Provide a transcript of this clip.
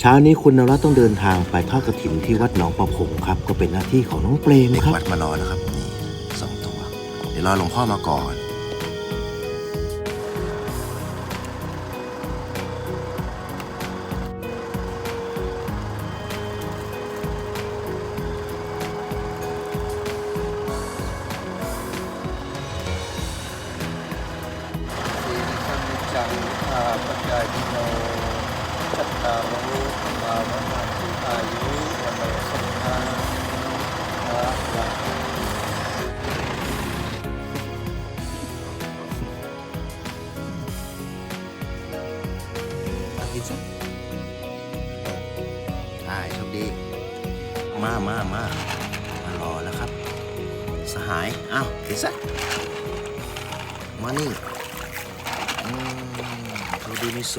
เช้านี้คุณนรัตน์ต้องเดินทางไปทอดกระถินที่วัดหนองประพงครับ ก็เป็นหน้าที่ของน้องเปรมเด็กครับ วัดมารอแล้วครับนี่สองตัว เดี๋ยวรอหลวงพ่อมาก่อน สีสัมจังอาปัจจายโน จัตตารุมาวนาทิอายุวันโนสุขังอาลังมากินซะใช่โชคดี มามามามารอแล้วครับ สหาย อ้าวกินซะมานี่อืมโชคดีมิโซ